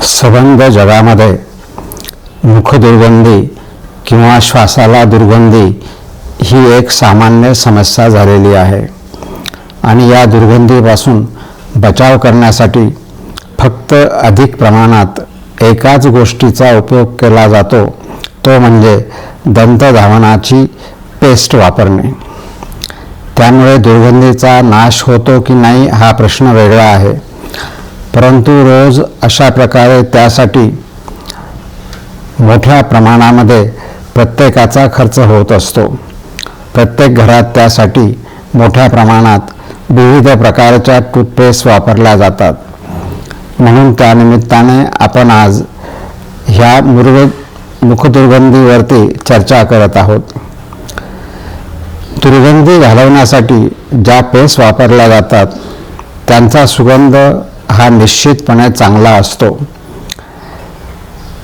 सबंध जगामध्ये मुखदुर्गंधी किंवा श्वासाला दुर्गंधी ही एक सामान्य समस्या झालेली आहे. आणि या दुर्गंधीपासून बचाव करण्यासाठी फक्त अधिक प्रमाणात एकाच गोष्टीचा उपयोग केला जातो तो म्हणजे दंतधावनाची पेस्ट वापरणे. त्यामुळे दुर्गंधीचा नाश होतो की नाही हा प्रश्न वेगळा आहे. परंतु रोज अशा प्रकारे त्यासाठी मोठ्या प्रमाणामध्ये प्रत्येकाचा खर्च होत असतो. प्रत्येक घरात त्यासाठी मोठ्या प्रमाणात विविध प्रकारच्या टूथपेस्ट वापरल्या जातात. म्हणून त्यानिमित्ताने आपण आज ह्या मुर्ग मुखदुर्गंधीवरती चर्चा करत आहोत. दुर्गंधी घालवण्यासाठी ज्या पेस्ट वापरल्या जातात त्यांचा सुगंध हा निश्चितपणे चांगला असतो.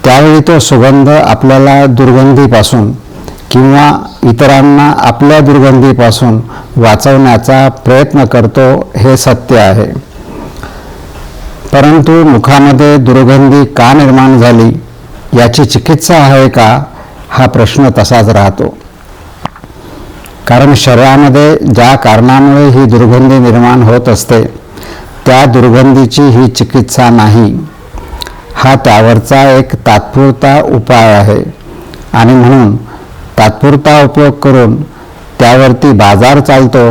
त्यावेळी तो सुगंध आपल्याला दुर्गंधीपासून किंवा इतरांना आपल्या दुर्गंधीपासून वाचवण्याचा प्रयत्न करतो हे सत्य आहे. परंतु मुखामध्ये दुर्गंधी का निर्माण झाली याची चिकित्सा आहे का हा प्रश्न तसाच राहतो. कारण शरीरामध्ये ज्या कारणामुळे ही दुर्गंधी निर्माण होत असते त्या दुर्गंधीची ही चिकित्सा नाही. हा त्यावरचा एक तात्पुरता उपाय आहे. आणि म्हणून तात्पुरता उपयोग करून त्यावरती बाजार चालतो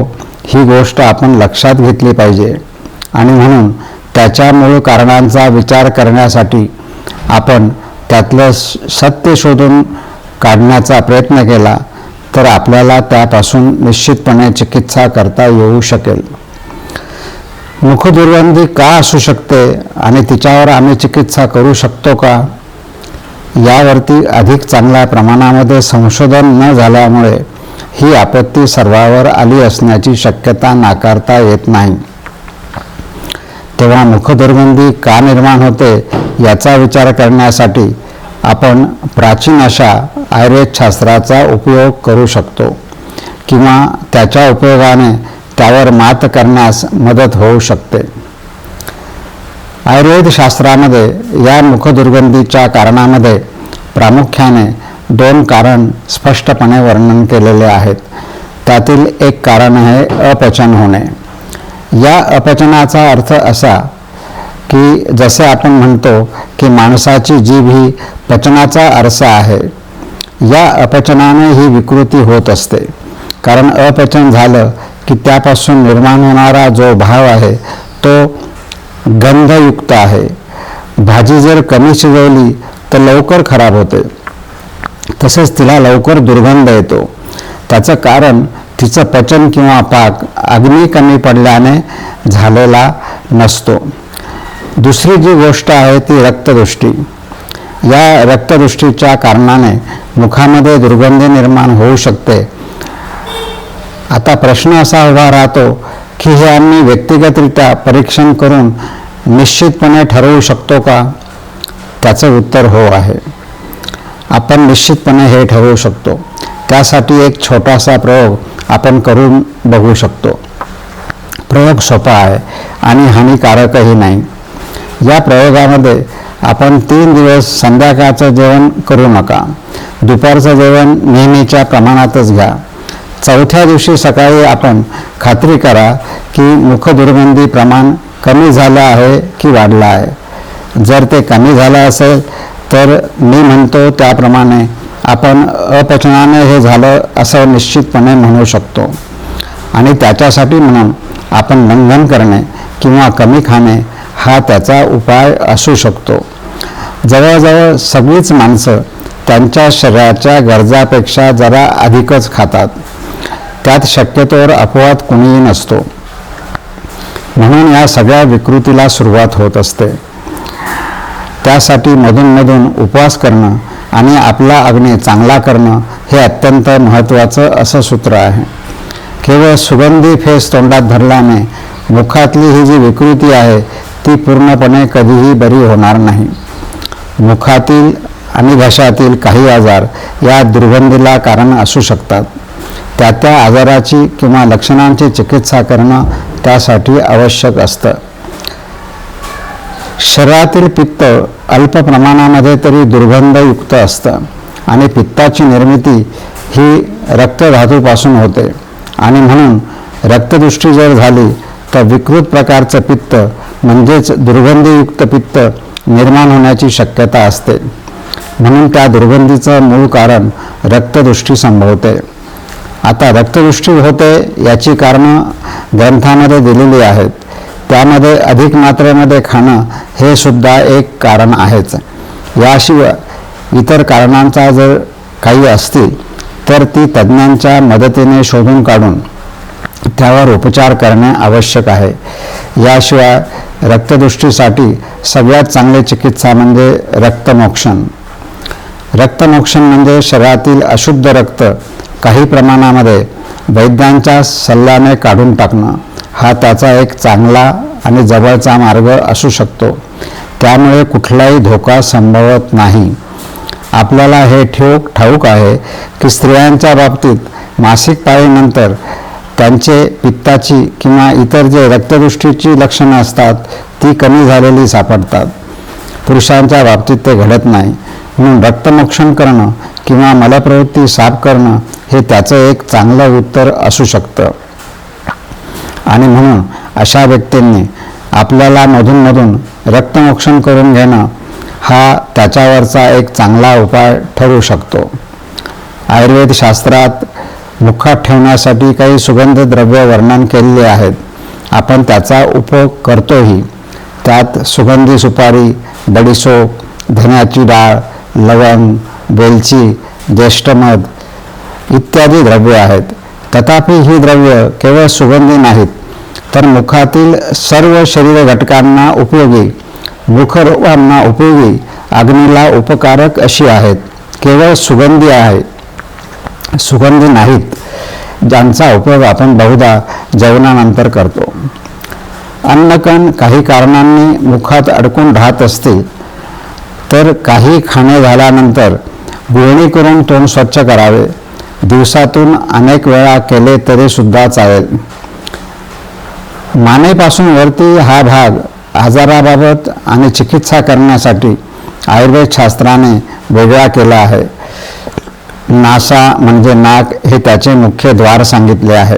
ही गोष्ट आपण लक्षात घेतली पाहिजे. आणि म्हणून त्याच्या मूळ कारणांचा विचार करण्यासाठी आपण त्यातलं सत्य शोधून काढण्याचा प्रयत्न केला तर आपल्याला त्यापासून निश्चितपणे चिकित्सा करता येऊ शकेल. मुखदुर्गंधी का असू शकते आणि तिच्यावर आम्ही चिकित्सा करू शकतो का? यावरती अधिक चांगल्या प्रमाणामध्ये संशोधन न झाल्यामुळे ही आपत्ती सर्वावर आली असण्याची शक्यता नाकारता येत नाही. तेव्हा मुखदुर्गंधी का निर्माण होते याचा विचार करण्यासाठी आपण प्राचीन अशा आयुर्वेद शास्त्राचा उपयोग करू शकतो किंवा त्याच्या उपयोगाने त्यावर मात करण्यास मदत होऊ शकते. आयुर्वेद शास्त्रामध्ये या मुखदुर्गंधीच्या कारणामध्ये प्रामुख्याने दोन कारण स्पष्टपणे वर्णन केलेले आहेत. त्यातील एक कारण आहे अपचन होणे. या अपचनाचा अर्थ असा की जसे आपण म्हणतो की माणसाची जीभ ही पचनाचा आरसा आहे. या अपचनाने ही विकृती होत असते. कारण अपचन झालं की त्यापासून निर्माण होणारा जो भाव आहे तो गंधयुक्त आहे. भाजी जर कमी शिजवली तर लवकर खराब होते. तसेच तिला लवकर दुर्गंध येतो. त्याचं कारण तिचं पचन किंवा पाक अग्नी कमी पडल्याने झालेला नसतो. दुसरी जी गोष्ट आहे ती रक्तदृष्टी. या रक्तदृष्टीच्या कारणाने मुखामध्ये दुर्गंधी निर्माण होऊ शकते. आता प्रश्न असा उभा राहतो की हे आम्ही व्यक्तिगतरित्या परीक्षण करून निश्चितपणे ठरवू शकतो का? त्याचं उत्तर हो आहे. आपण निश्चितपणे हे ठरवू शकतो. त्यासाठी एक छोटासा प्रयोग आपण करून बघू शकतो. प्रयोग सोपा आहे आणि हानिकारकही नाही. या प्रयोगामध्ये आपण तीन दिवस संध्याकाळचं जेवण करू नका. दुपारचं जेवण नेहमीच्या प्रमाणातच घ्या. चौथ्या दिवशी सकाळी आपण खात्री करा की मुखदुर्गंधी प्रमाण कमी झालं आहे की वाढलं आहे. जर ते कमी झालं असेल तर मी म्हणतो त्याप्रमाणे आपण अपचनाने हे झालं असं निश्चितपणे म्हणू शकतो. आणि त्याच्यासाठी म्हणून आपण लंघन करणे किंवा कमी खाणे हा त्याचा उपाय असू शकतो. जवळजवळ सगळीच माणसं त्यांच्या शरीराच्या गरजापेक्षा जरा अधिकच खातात. त्यात शक्यतोवर अपवाद कुणीही नसतो. म्हणून या सगळ्या विकृतीला सुरुवात होत असते. त्यासाठी मधूनमधून उपवास करणं आणि आपला अग्नी चांगला करणं हे अत्यंत महत्त्वाचं असं सूत्र आहे. केवळ सुगंधी फेस तोंडात धरल्याने मुखातली ही जी विकृती आहे ती पूर्णपणे कधीही बरी होणार नाही. मुखातील आणि घशातील काही आजार या दुर्गंधीला कारण असू शकतात. त्या त्या आजाराची किंवा लक्षणांची चिकित्सा करणं त्यासाठी आवश्यक असतं. शरीरातील पित्त अल्प प्रमाणामध्ये तरी दुर्गंधयुक्त असतं आणि पित्ताची निर्मिती ही रक्तधातूपासून होते. आणि म्हणून रक्तदृष्टी जर झाली तर विकृत प्रकारचं पित्त म्हणजेच दुर्गंधीयुक्त पित्त निर्माण होण्याची शक्यता असते. म्हणून त्या दुर्गंधीचं मूळ कारण रक्तदृष्टी संभवते. आता रक्तदृष्टी होते याची कारणं ग्रंथामध्ये दिलेली आहेत. त्यामध्ये अधिक मात्रेमध्ये खाणं हे सुद्धा एक कारण आहेच. याशिवाय इतर कारणांचा जर काही असतील तर ती तज्ज्ञांच्या मदतीने शोधून काढून त्यावर उपचार करणे आवश्यक आहे. याशिवाय रक्तदृष्टीसाठी सगळ्यात चांगले चिकित्सा म्हणजे रक्तमोक्षण. रक्तमोक्षण म्हणजे शरीरातील अशुद्ध रक्त काही प्रमाणामध्ये वैद्यांच्या सल्ल्याने काढून टाकणं. हा त्याचा एक चांगला आणि जवळचा मार्ग असू शकतो. त्यामुळे कुठलाही धोका संभवत नाही. आपल्याला हे ठेव ठाऊक आहे की स्त्रियांच्या बाबतीत मासिक पाळीनंतर त्यांचे पित्ताची किंवा इतर जे रक्तदृष्टीची लक्षणं असतात ती कमी झालेली सापडतात. पुरुषांच्या बाबतीत ते घडत नाही. म्हणून रक्तमोक्षण करणं किंवा मलप्रवृत्ती साफ करणं हे त्याचं एक चांगलं उत्तर असू शकतं. आणि म्हणून अशा व्यक्तींनी आपल्याला मधूनमधून रक्तमोक्षण करून घेणं हा त्याच्यावरचा एक चांगला उपाय ठरू शकतो. आयुर्वेद शास्त्रात मुखात ठेवण्यासाठी काही सुगंध द्रव्य वर्णन केलेले आहेत. आपण त्याचा उपयोग करतोही. त्यात सुगंधी सुपारी बडीसोप धन्याची डाळ लवंग वेलची ज्येष्ठमध इत्यादी द्रव्ये आहेत. तथापि ही द्रव्य केवळ सुगंधी नाहीत तर मुखातील सर्व शरीर घटकांना उपयोगी मुखरोगांना उपयोगी अग्नीला उपकारक अशी आहेत. केवळ सुगंधी आहे सुगंधी नाहीत ज्यांचा उपयोग आपण बहुधा जेवणानंतर करतो. अन्नकण काही कारणांनी मुखात अडकून राहत असते तर काही खाणे झाल्यानंतर गुळणी करून तोंड स्वच्छ करावे. दिवसातून अनेक वेळा केले तरीसुद्धा चालेल. मानेपासून वरती हा भाग आजाराबाबत आणि चिकित्सा करण्यासाठी आयुर्वेद शास्त्राने वेगळा केला आहे. नासा म्हणजे नाक हे त्याचे मुख्य द्वार सांगितले आहे.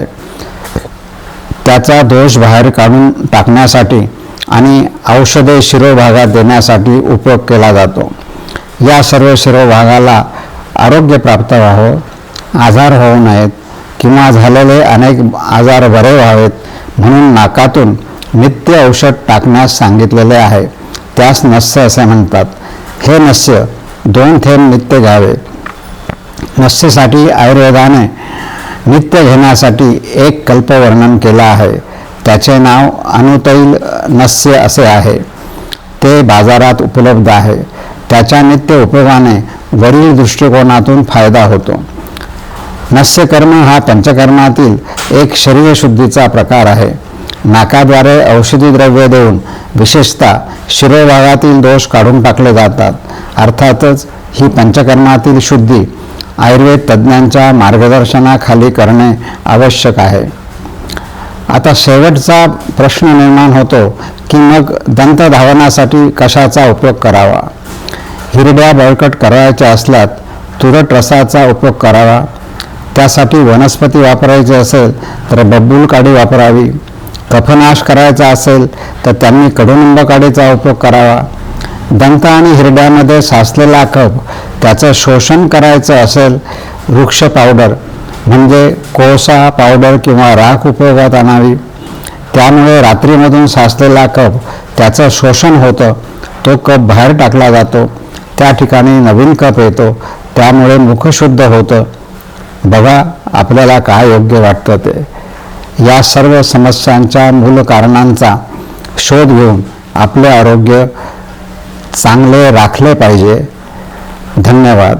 त्याचा दोष बाहेर काढून टाकण्यासाठी आणि औषधे शिरोभागात देण्यासाठी उपयोग केला जातो. या सर्व शिरोभागाला आरोग्य प्राप्त व्हावं आजार होऊ नयेत किंवा झालेले अनेक आजार बरे व्हावेत म्हणून नाकातून नित्य औषध टाकण्यास सांगितलेले आहे. त्यास नस्य असे म्हणतात. हे नस्य दोन थेंब नित्य घ्यावे. नस्यसाठी आयुर्वेदाने नित्य घेण्यासाठी एक कल्पवर्णन केलं आहे. त्याचे नाव अनुतैल नस्य असे आहे. ते बाजारात उपलब्ध आहे. त्याच्या नित्य उपयोगाने वरील दृष्टिकोनातून फायदा होतो. नस्यकर्म हा पंचकर्मातील एक शरीरशुद्धीचा प्रकार आहे. नाकाद्वारे औषधी द्रव्य देऊन विशेषतः शिरोभागातील दोष काढून टाकले जातात. अर्थातच ही पंचकर्मातील शुद्धी आयुर्वेद तज्ज्ञांच्या मार्गदर्शनाखाली करणे आवश्यक आहे. आता शेवटचा प्रश्न निर्माण होतो की मग दंत धावनासाठी कशाचा उपयोग करावा? हिरड्या बळकट करायच्या असल्यात तुरट रसाचा उपयोग करावा? त्यासाठी वनस्पती वापरायची असेल तर बब्बूल काडी वापरावी. कफनाश करायचा असेल तर त्यांनी कडुनिंब काडीचा उपयोग करावा. दंत आणि हिरड्यामध्ये साचलेला कफ त्याचं शोषण करायचं असेल वृक्ष पावडर म्हणजे कोळसा पावडर किंवा राख उपयोगात आणावी. त्यामुळे रात्रीमधून साचलेला कप त्याचं शोषण होतं. तो कप बाहेर टाकला जातो. त्या ठिकाणी नवीन कप येतो. त्यामुळे मुखशुद्ध होतं. बघा आपल्याला काय योग्य वाटतं ते. या सर्व समस्यांच्या मूल कारणांचा शोध घेऊन आपले आरोग्य चांगले राखले पाहिजे. धन्यवाद.